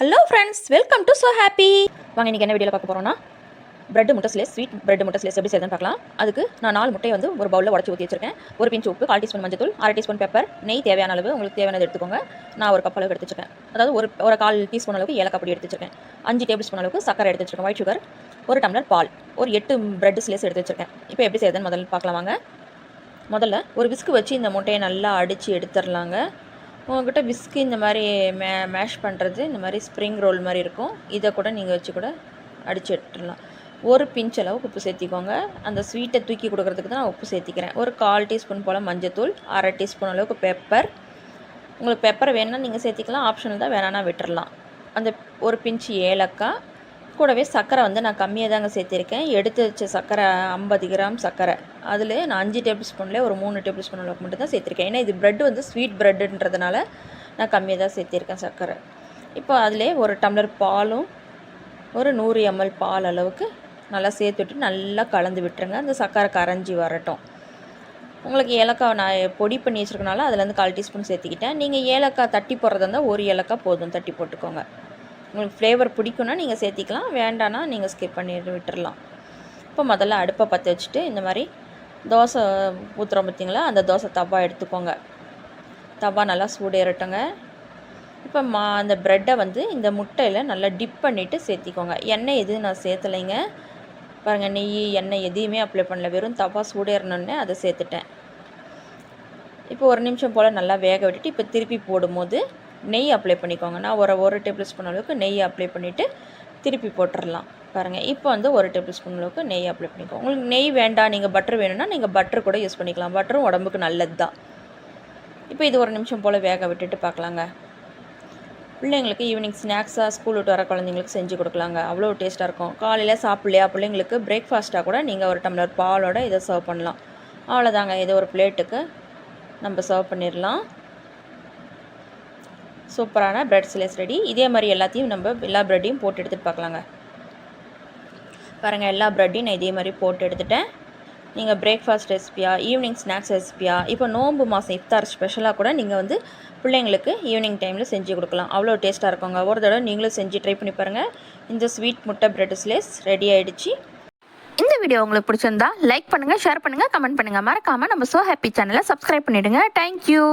Hello friends welcome to so happy வாங்க இன்றைக்கி என்ன வீடியோவில் பார்க்க போகிறோம்னா பிரெட் முட்டை ஸ்லேஸ் ஸ்வீட் பிரெட் முட்டை ஸ்லேஸ் எப்படி செய்யுதுன்னு பார்க்கலாம். அதுக்கு நான் நாலு முட்டையை வந்து ஒரு பவுலில் உடச்சி ஊற்றி வச்சிருக்கேன். ஒரு பிஞ்சு உப்பு கால் டீஸ்பூன் மஞ்சத்தூள் அரை டீஸ்பூன் பெப்பர் நெய் தேவையான அளவு உங்களுக்கு தேவையானது எடுத்துக்கோங்க. நான் ஒரு கப் அளவுக்கு எடுத்து அதாவது ஒரு ஒரு கால் டீஸ்பூன் அளவுக்கு ஏலக்காய் பொடி எடுத்து வச்சிருக்கேன். அஞ்சு டேபிள் ஸ்பூன் அளவுக்கு சக்கரை எடுத்து வச்சிருக்கேன். ஒயிட் சுகர் ஒரு டம்ளர் பால் ஒரு எட்டு பிரெட் ஸ்லேஸ் எடுத்து வச்சிருக்கேன். இப்போ எப்படி செய்யுதுன்னு முதல்ல பார்க்கலாம் வாங்க. முதல்ல ஒரு விஸ்கு வச்சு இந்த முட்டையை நல்லா அடித்து எடுத்துடலாங்க. உங்கள்கிட்ட விஸ்கு இந்த மாதிரி மே மேஷ் பண்ணுறது இந்த மாதிரி ஸ்ப்ரிங் ரோல் மாதிரி இருக்கும். இதை கூட நீங்கள் வச்சு கூட அடித்து எடுத்துடலாம். ஒரு பிஞ்ச் அளவுக்கு உப்பு சேர்த்திக்கோங்க. அந்த ஸ்வீட்டை தூக்கி கொடுக்குறதுக்கு தான் நான் உப்பு சேர்த்திக்கிறேன். ஒரு கால் டீஸ்பூன் போல் மஞ்சத்தூள் அரை டீஸ்பூன் அளவுக்கு பெப்பர் உங்களுக்கு பெப்பர் வேணுன்னா நீங்கள் சேர்த்திக்கலாம். ஆப்ஷனல் தான் வேணான்னா விட்டுறலாம். அந்த ஒரு பிஞ்சு ஏலக்காய் கூடவே சர்க்கரை வந்து நான் கம்மியாக தாங்க சேர்த்திருக்கேன். எடுத்து வச்ச சர்க்கரை ஐம்பது கிராம் சர்க்கரை அதில் நான் அஞ்சு டேபிள் ஸ்பூன்லேயே ஒரு மூணு டேபிள் ஸ்பூன் அளவுக்கு மட்டும் தான் சேர்த்துருக்கேன். ஏன்னா இது ப்ரெட் வந்து ஸ்வீட் ப்ரெட்டுன்றதுனால நான் கம்மியாக தான் சேர்த்திருக்கேன் சர்க்கரை இப்போ அதிலே ஒரு டம்ளர் பாலும் ஒரு நூறு எம்எல் பால் அளவுக்கு நல்லா சேர்த்துட்டு நல்லா கலந்து விட்டுருங்க. அந்த சர்க்கரை கரைஞ்சி வரட்டும். உங்களுக்கு ஏலக்காய் நான் பொடி பண்ணி வச்சுருக்கனால அதுலேருந்து கால் டீஸ்பூன் சேர்த்திக்கிட்டேன். நீங்கள் ஏலக்காய் தட்டி போடுறதா இருந்தால் ஒரு ஏலக்காய் போதும். தட்டி போட்டுக்கோங்க. உங்களுக்கு ஃப்ளேவர் பிடிக்குன்னா நீங்கள் சேர்த்திக்கலாம் வேண்டான்னா நீங்கள் ஸ்கிப் பண்ணி விட்டுடலாம் இப்போ முதல்ல அடுப்பை பற்ற வச்சுட்டு இந்த மாதிரி தோசை ஊற்றுறோம் பார்த்தீங்களா? அந்த தோசை தவா எடுத்துக்கோங்க. தவா நல்லா சூடேறட்டுங்க இப்போ மா அந்த ப்ரெட்டை வந்து இந்த முட்டையில் நல்லா டிப் பண்ணிவிட்டு சேர்த்திக்கோங்க. எண்ணெய் எதுவும் நான் சேர்த்தலைங்க. பாருங்கள் நெய் எண்ணெய் எதையுமே அப்ளை பண்ணல. வெறும் தவா சூடேறணுன்னே அதை சேர்த்துட்டேன். இப்போ ஒரு நிமிஷம் போல் நல்லா வேக விட்டுட்டு இப்போ திருப்பி போடும்போது நெய் அப்ளை பண்ணிக்கோங்க. நான் ஒரு ஒரு டேபிள் ஸ்பூன் அளவுக்கு நெய் அப்ளை பண்ணிவிட்டு திருப்பி போட்டுடலாம் பாருங்கள் இப்போ வந்து ஒரு டேபிள் ஸ்பூன் அளவுக்கு நெய் அப்ளை பண்ணிக்கோங்க. உங்களுக்கு நெய் வேண்டாம் நீங்கள் பட்டர் வேணும்னா நீங்கள் பட்டர் கூட யூஸ் பண்ணிக்கலாம். பட்டரும் உடம்புக்கு நல்லது தான் இப்போ இது ஒரு நிமிஷம் போல் வேக விட்டுட்டு பார்க்கலாங்க. பிள்ளைங்களுக்கு ஈவினிங் ஸ்நாக்ஸாக ஸ்கூல் விட்டு வர குழந்தைங்களுக்கு செஞ்சு கொடுக்கலாங்க. அவ்வளோ டேஸ்ட்டாக இருக்கும். காலையில் சாப்பிட்லையா பிள்ளைங்களுக்கு பிரேக்ஃபாஸ்ட்டாக கூட நீங்கள் ஒரு டம்ளர் பாலோட இதை சர்வ் பண்ணலாம். அவ்வளோதாங்க இது ஒரு பிளேட்டுக்கு நம்ம சர்வ் பண்ணிடலாம். சூப்பரான பிரெட் ஸ்லேஸ் ரெடி இதே மாதிரி எல்லாத்தையும் நம்ம எல்லா ப்ரெட்டையும் போட்டு எடுத்துகிட்டு பார்க்கலாங்க. பாருங்கள் எல்லா ப்ரெட்டையும் நான் இதே மாதிரி போட்டு எடுத்துட்டேன். நீங்கள் பிரேக்ஃபாஸ்ட் ரெசிபியாக ஈவினிங் ஸ்நாக்ஸ் ரெசிபியா இப்போ நோம்பு மாதம் இஃப்தார் ஸ்பெஷலாக கூட நீங்கள் வந்து பிள்ளைங்களுக்கு ஈவினிங் டைமில் செஞ்சு கொடுக்கலாம். அவ்வளோ டேஸ்ட்டாக இருக்குங்க. ஒரு தடவை நீங்களும் செஞ்சு ட்ரை பண்ணி பாருங்கள் இந்த ஸ்வீட் முட்டை பிரெட் ஸ்லேஸ் ரெடி ஆகிடுச்சு இந்த வீடியோ உங்களுக்கு பிடிச்சிருந்தா லைக் பண்ணுங்கள் ஷேர் பண்ணுங்கள் கமெண்ட் பண்ணுங்கள் மறக்காமல் நம்ம ஸோ ஹாப்பி சேனலை சப்ஸ்கிரைப் பண்ணிவிடுங்க தேங்க்யூ